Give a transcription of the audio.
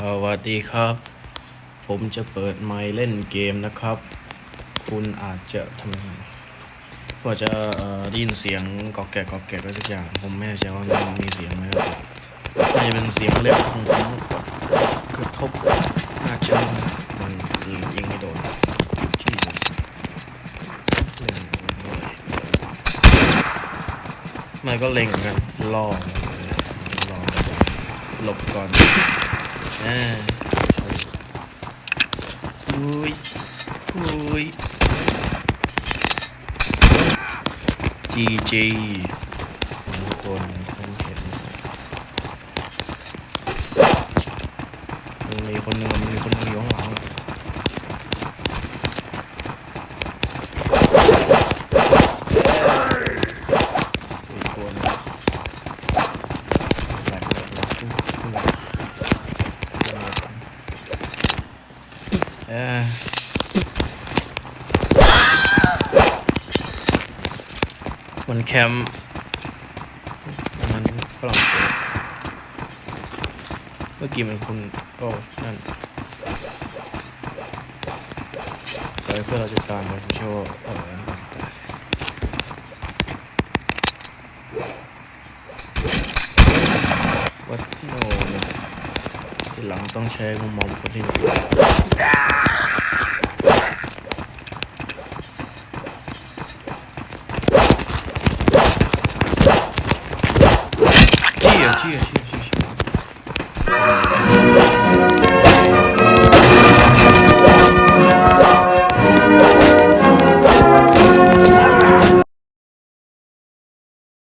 สวัสดีครับ ผมจะเปิดไมค์เล่นเกมนะครับ คุณอาจจะทำไมก็จะได้ยินเสียงกอกแกกกอกแกกอะไรสักอย่าง ผมไม่แน่ใจว่ามันมีเสียงไหมครับน่าจะเป็นเสียงเล็บของผมกระทบหน้าจอมันยิงไม่โดน Jesus เล่นไม่ก็เล็งกันล่อล่อหลบก่อน อ่าอุ้ยอุ้ยจีจีตัวหนึงผมเห็นมันมีคนหนึ่งมันมีคนหนึ่งอยู่ข้างหลังอะอีกตัวหนึงแหลกแหลกแหลกขึ้นขึ้นแหลก เออมันแคมป์มันฝรั่งเศสเมื่อกี้มันคุณโอ้นั่นไปเพื่อเราจะตามมันเชื่อว่าเออนั่นมันตายวัดโน ทีหลังต้องใช้มุมมองคนที่เชี่ยเชี่ย